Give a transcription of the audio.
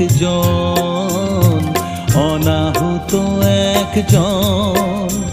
একজন অনাহুত একজন।